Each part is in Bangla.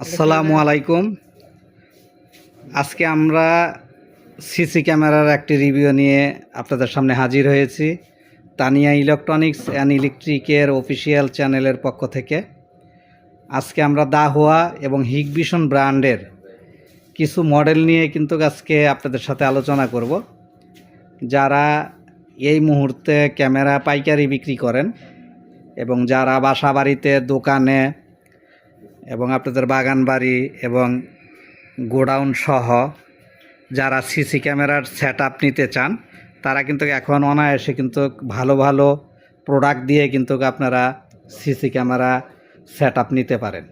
আসসালামু আলাইকুম। আজকে আমরা সিসি ক্যামেরার একটি রিভিউ নিয়ে আপনাদের সামনে হাজির হয়েছি। তানিয়া ইলেকট্রনিক্স অ্যান্ড ইলেকট্রিকের অফিসিয়াল চ্যানেলের পক্ষ থেকে। আজকে আমরা দাহুয়া এবং হিগভিশন ব্র্যান্ডের কিছু মডেল নিয়ে কিন্তু আজকে আপনাদের সাথে আলোচনা করব। যারা এই মুহূর্তে ক্যামেরা পাইকারি বিক্রি করেন এবং যারা বাসা বাড়িতে দোকানে এবং আপনাদের বাগান বাড়ি এবং গোডাউন সহ যারা সিসি ক্যামেরার সেট আপ নিতে চান, তারা কিন্তু এখন অনায়াসে কিন্তু ভালো ভালো প্রোডাক্ট দিয়ে কিন্তু আপনারা সিসি ক্যামেরা সেট আপ নিতে পারেন।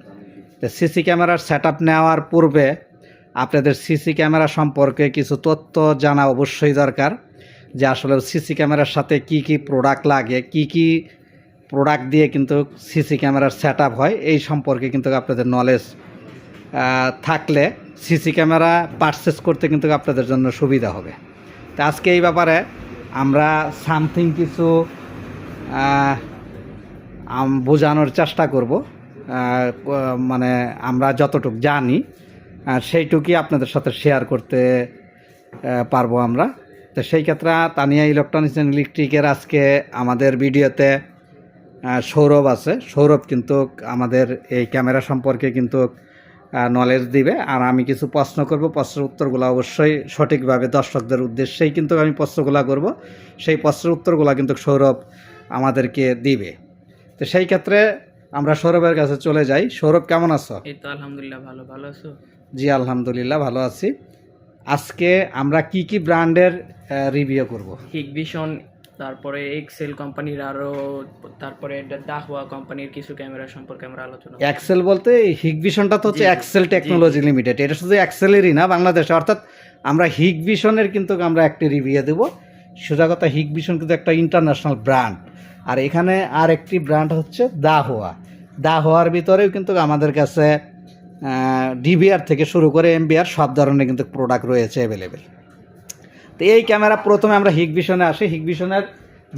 তো সিসি ক্যামেরার সেট আপ নেওয়ার পূর্বে আপনাদের সিসি ক্যামেরা সম্পর্কে কিছু তথ্য জানা অবশ্যই দরকার যে আসলে সিসি ক্যামেরার সাথে কি কি প্রোডাক্ট লাগে, কি কি প্রোডাক্ট দিয়ে কিন্তু সিসি ক্যামেরার সেট হয়। এই সম্পর্কে কিন্তু আপনাদের নলেজ থাকলে সিসি ক্যামেরা পারচেস করতে কিন্তু আপনাদের জন্য সুবিধা হবে। তো আজকে এই ব্যাপারে আমরা সামথিং কিছু বোঝানোর চেষ্টা করব। মানে আমরা যতটুক জানি সেইটুকুই আপনাদের সাথে শেয়ার করতে পারব আমরা। তো সেই ক্ষেত্রে তানিয়া ইলেকট্রনিক্স অ্যান্ড ইলেকট্রিকের আজকে আমাদের ভিডিওতে সৌরভ আছে। সৌরভ কিন্তু আমাদের এই ক্যামেরা সম্পর্কে কিন্তু নলেজ দিবে। আর আমি কিছু প্রশ্ন করব। প্রশ্নের উত্তরগুলো অবশ্যই সঠিকভাবে দর্শকদের উদ্দেশ্যেই কিন্তু আমি প্রশ্নগুলো করব। সেই প্রশ্নের উত্তরগুলো কিন্তু সৌরভ আমাদেরকে দিবে। তো সেই ক্ষেত্রে আমরা সৌরভের কাছে চলে যাই। সৌরভ কেমন আছো? এই তো আলহামদুলিল্লাহ ভালো ভালো আছো? জি আলহামদুলিল্লাহ ভালো আছি। আজকে আমরা কি কি ব্র্যান্ডের রিভিউ করব? হিগভিশন তারপরে এক্সেল কোম্পানির আরও তারপরে দাহুয়া কোম্পানির কিছু ক্যামেরা সম্পর্কে আমরা আলোচনা। এক্সেল বলতে হিগভিশনটা তো হচ্ছে এক্সেল টেকনোলজি লিমিটেড এটা শুধু এক্সেলেরই না বাংলাদেশে। অর্থাৎ আমরা হিগভিশনের কিন্তু আমরা একটি রিভিউ দেব। সোজা কথা হিগভিশন কিন্তু একটা ইন্টারন্যাশনাল ব্র্যান্ড আর এখানে আর একটি ব্র্যান্ড হচ্ছে দাহোয়া দাহোয়ার ভিতরেও কিন্তু আমাদের কাছে ডিবিআর থেকে শুরু করে এমবিআর সব ধরনের কিন্তু প্রোডাক্ট রয়েছে অ্যাভেলেবেল তো এই ক্যামেরা প্রথমে আমরা হিগভিশনে আসি। হিগভিশনের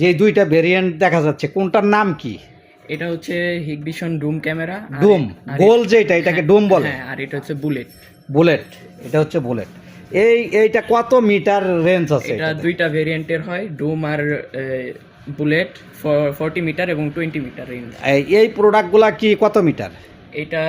যে দুইটা ভেরিয়েন্ট দেখা যাচ্ছে কোনটার নাম কি? এটা হচ্ছে হিগভিশন ডুম ক্যামেরা ডুম গোল যেটা এটাকে ডুম বলে। হ্যাঁ আর এটা হচ্ছে বুলেট বুলেট এটা হচ্ছে বুলেট এই এইটা কত মিটার রেঞ্জ আছে এটা দুইটা ভেরিয়েন্টের হয় ডুম আর বুলেট ফর্টি মিটার এবং টোয়েন্টি মিটার রেঞ্জ এই প্রোডাক্টগুলা কি কত মিটার? এটা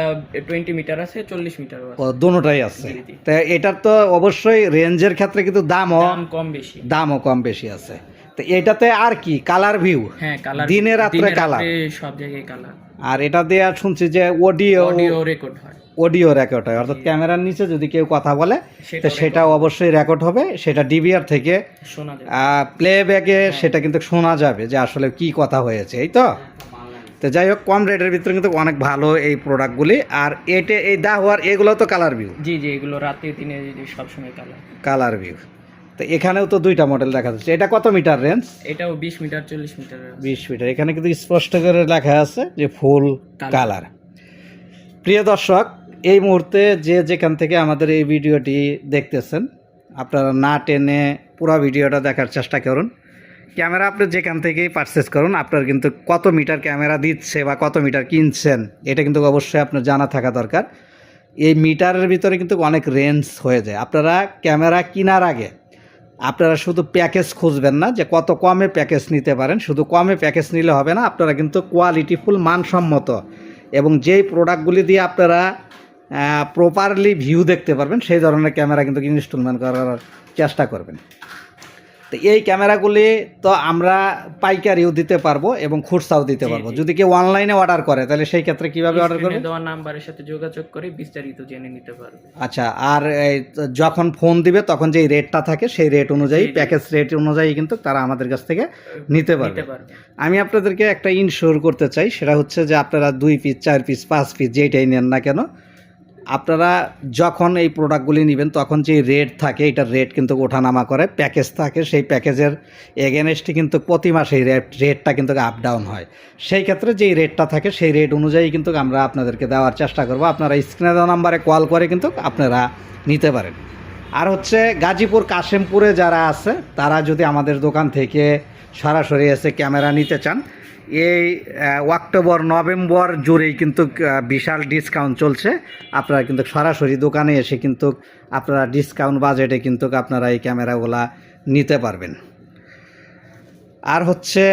টোয়েন্টি মিটার আছে চল্লিশ মিটার ও, দুটোটাই আছে। তা এটার তো অবশ্যই রেঞ্জের ক্ষেত্রে কিন্তু দামও দাম কম বেশি। দামও কম বেশি আছে। তো এটাতে আর কি? কালার ভিউ হ্যাঁ কালার দিনে রাত্রে কালার সব জায়গায় কালার আর এটা দিয়ে শুনছি যে অডিও অডিও রেকর্ড হয়। অডিও রেকর্ড হয়। অর্থাৎ ক্যামেরার নিচে যদি কেউ কথা বলে তো সেটা অবশ্যই রেকর্ড হবে। সেটা ডিবিআর থেকে শোনা যায় প্লে ব্যাগে সেটা কিন্তু শোনা যাবে যে আসলে কি কথা হয়েছে এই তো? তো যাই হোক কম রেটের ভিতরে কিন্তু অনেক ভালো এই প্রোডাক্টগুলি আর এটে এই দা হওয়ার এগুলো তো কালার ভিউ জি জি এগুলো রাতে দিনে সবসময় কালার কালার ভিউ তো এখানেও তো দুইটা মডেল দেখা যাচ্ছে। এটা কত মিটার রেঞ্জ এটাও বিশ মিটার চল্লিশ মিটার বিশ মিটার এখানে কিন্তু স্পষ্ট করে লেখা আছে যে ফুল কালার প্রিয় দর্শক এই মুহূর্তে যে যেখান থেকে আমাদের এই ভিডিওটি দেখতেছেন আপনারা না টেনে পুরো ভিডিওটা দেখার চেষ্টা করুন। ক্যামেরা আপনি যেখান থেকেই পারচেস করুন, আপনার কিন্তু কত মিটার ক্যামেরা দিচ্ছে বা কত মিটার কিনছেন, এটা কিন্তু অবশ্যই আপনার জানা থাকা দরকার। এই মিটারের ভিতরে কিন্তু অনেক রেঞ্জ হয়ে যায়। আপনারা ক্যামেরা কেনার আগে আপনারা শুধু প্যাকেজ খুঁজবেন না, যে কত কমে প্যাকেজ নিতে পারেন। শুধু কমে প্যাকেজ নিলে হবে না, আপনারা কিন্তু কোয়ালিটিফুল মানসম্মত। এবং যেই প্রোডাক্টগুলি দিয়ে আপনারা প্রপারলি ভিউ দেখতে পারবেন, সেই ধরনের ক্যামেরা কিন্তু ইনস্টলমেন্ট করার চেষ্টা করবেন। তো এই ক্যামেরাগুলি তো আমরা পাইকারিও দিতে পারব এবং খুচরাও দিতে পারব। যদি কেউ অনলাইনে অর্ডার করে তাহলে সেই ক্ষেত্রে কীভাবে অর্ডার করবে? স্ক্রিনে দেওয়া নাম্বারের সাথে যোগাযোগ করে বিস্তারিত জেনে নিতে পারবে। আচ্ছা আর যখন ফোন দিবে তখন যেই রেটটা থাকে সেই রেট অনুযায়ী। প্যাকেজ রেট অনুযায়ী কিন্তু তারা আমাদের কাছ থেকে নিতে পারবে নিতে পারবে। আমি আপনাদেরকে একটা ইনশোর করতে চাই সেটা হচ্ছে যে আপনারা দুই পিস চার পিস পাঁচ পিস যেইটাই নেন না কেন আপনারা যখন এই প্রোডাক্টগুলি নেবেন, তখন যে রেট থাকে এটার রেট কিন্তু ওঠানামা করে। প্যাকেজ থাকে, সেই প্যাকেজের এগেনস্টে কিন্তু প্রতি মাসে রেট রেটটা কিন্তু আপ ডাউন হয়। সেই ক্ষেত্রে যেই রেটটা থাকে, সেই রেট অনুযায়ী কিন্তু আমরা আপনাদেরকে দেওয়ার চেষ্টা করব। আপনারা স্ক্রিনে দেওয়া নাম্বারে কল করে কিন্তু আপনারা নিতে পারেন। আর হচ্ছে গাজীপুর, কাশিমপুরে যারা আছে, তারা যদি আমাদের দোকান থেকে সরাসরি এসে ক্যামেরা নিতে চান এই অক্টোবর, নভেম্বর জুড়েই কিন্তু বিশাল ডিসকাউন্ট চলছে। আপনারা কিন্তু সরাসরি দোকানে এসে কিন্তু আপনারা ডিসকাউন্ট বাজেটে কিন্তু আপনারা এই ক্যামেরাগুলা নিতে পারবেন। আর হচ্ছে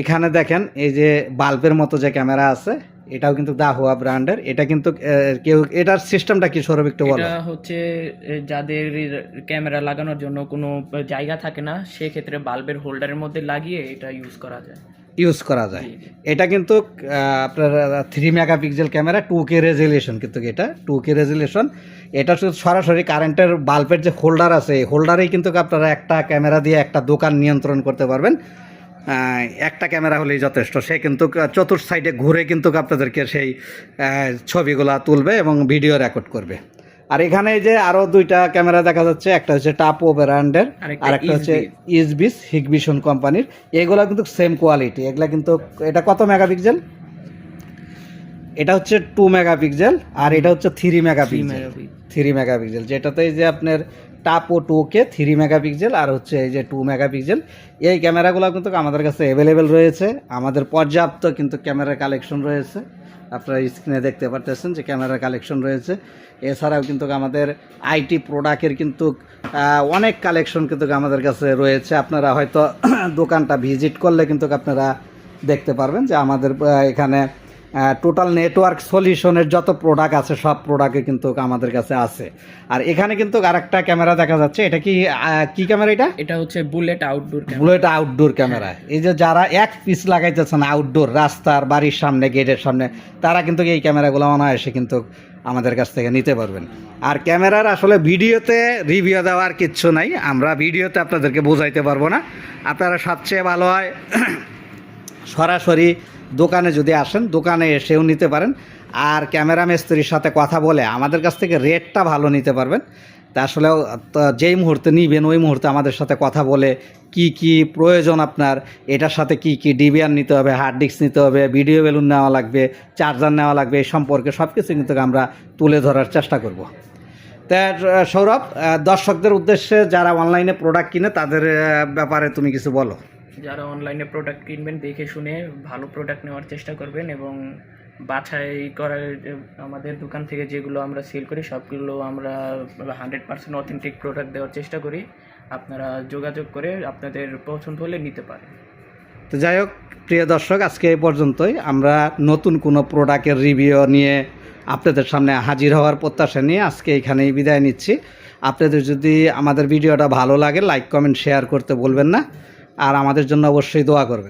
এখানে দেখেন, এই যে বাল্বের মতো যে ক্যামেরা আছে এটাও কিন্তু দা হোয়া ব্র্যান্ডের। এটা কিন্তু কেউ এটার সিস্টেমটা কি সৌরভ একটু বলো? এটা হচ্ছে যাদের ক্যামেরা লাগানোর জন্য কোনো জায়গা থাকে না সেক্ষেত্রে বাল্বের হোল্ডারের মধ্যে লাগিয়ে এটা ইউজ করা যায়। ইউজ করা যায়। এটা কিন্তু আপনার three megapixel camera two K resolution কিন্তু এটা টু কে রেজুলেশন এটা শুধু সরাসরি কারেন্টের বাল্বের যে হোল্ডার আছে এই হোল্ডারেই কিন্তু আপনারা একটা ক্যামেরা দিয়ে একটা দোকান নিয়ন্ত্রণ করতে পারবেন। একটা ক্যামেরা হলেই যথেষ্ট। সে কিন্তু চতুর্থ সাইডে ঘুরে কিন্তু আপনাদেরকে সেই ছবিগুলা তুলবে এবং ভিডিও রেকর্ড করবে। আর এখানে যে আরও দুইটা ক্যামেরা দেখা যাচ্ছে একটা হচ্ছে টাপো ব্র্যান্ডের আরেকটা আর একটা হচ্ছে। ইসবিস হিগবিশন কোম্পানির এগুলো কিন্তু সেম কোয়ালিটি এগুলা কিন্তু এটা কত মেগাপিক্সেল এটা হচ্ছে টু মেগাপিক্সেল আর এটা হচ্ছে থ্রি মেগাপিক্সেল। থ্রি মেগাপিক্সেল যেটাতে যে আপনার Tapo two K three megapixel আর হচ্ছে এই যে টু মেগাপিক্সেল এই ক্যামেরাগুলো কিন্তু আমাদের কাছে অ্যাভেলেবেল রয়েছে। আমাদের পর্যাপ্ত কিন্তু ক্যামেরার কালেকশন রয়েছে। আপনারা স্ক্রিনে দেখতে পারতেছেন যে ক্যামেরার কালেকশন রয়েছে। এছাড়াও কিন্তু আমাদের আইটি প্রোডাক্টের কিন্তু অনেক কালেকশন কিন্তু আমাদের কাছে রয়েছে। আপনারা হয়তো দোকানটা ভিজিট করলে কিন্তু আপনারা দেখতে পারবেন যে আমাদের এখানে টোটাল নেটওয়ার্ক সলিউশনের যত প্রোডাক্ট আছে সব প্রোডাক্টে কিন্তু আমাদের কাছে আছে। আর এখানে কিন্তু আরেকটা ক্যামেরা দেখা যাচ্ছে। এটা কি কি ক্যামেরা এটা? এটা হচ্ছে bullet outdoor bullet outdoor camera এই যে যারা এক পিস লাগাইতেছেন আউটডোর রাস্তার বাড়ির সামনে গেটের সামনে তারা কিন্তু এই ক্যামেরাগুলো অনায়াসে কিন্তু আমাদের কাছ থেকে নিতে পারবেন। আর ক্যামেরার আসলে ভিডিওতে রিভিউ দেওয়ার কিচ্ছু নাই। আমরা ভিডিওতে আপনাদেরকে বোঝাইতে পারব না। আপনারা সবচেয়ে ভালো হয় সরাসরি দোকানে যদি আসেন দোকানে এসেও নিতে পারেন। আর ক্যামেরা মিস্ত্রির সাথে কথা বলে আমাদের কাছ থেকে রেটটা ভালো নিতে পারবেন। তা আসলে যেই মুহূর্তে নিবেন ওই মুহূর্তে আমাদের সাথে কথা বলে কি কি প্রয়োজন আপনার এটার সাথে কি কি ডিবিআর নিতে হবে হার্ড ডিস্ক নিতে হবে ভিডিও বেলুন নেওয়া লাগবে চার্জার নেওয়া লাগবে এই সম্পর্কে সব কিছু কিন্তু আমরা তুলে ধরার চেষ্টা করব। তা আহ, সৌরভ দর্শকদের উদ্দেশ্যে যারা অনলাইনে প্রোডাক্ট কিনে তাদের ব্যাপারে তুমি কিছু বলো। যারা অনলাইনে প্রোডাক্ট কিনবেন, দেখে শুনে ভালো প্রোডাক্ট নেওয়ার চেষ্টা করবেন এবং বাছাই করার, আমাদের দোকান থেকে যেগুলো আমরা সেল করি, সবগুলো আমরা হান্ড্রেড পার্সেন্ট অথেন্টিক প্রোডাক্ট দেওয়ার চেষ্টা করি। আপনারা যোগাযোগ করে আপনাদের পছন্দ হলে নিতে পারেন। তো যাই হোক, প্রিয় দর্শক, আজকে এই পর্যন্তই। আমরা নতুন কোনো প্রোডাক্টের রিভিউ নিয়ে আপনাদের সামনে হাজির হওয়ার প্রত্যাশা নিয়ে আজকে এখানেই বিদায় নিচ্ছি। আপনাদের যদি আমাদের ভিডিওটা ভালো লাগে লাইক কমেন্ট শেয়ার করতে বলবেন না। আর আমাদের জন্য অবশ্যই দোয়া করবেন।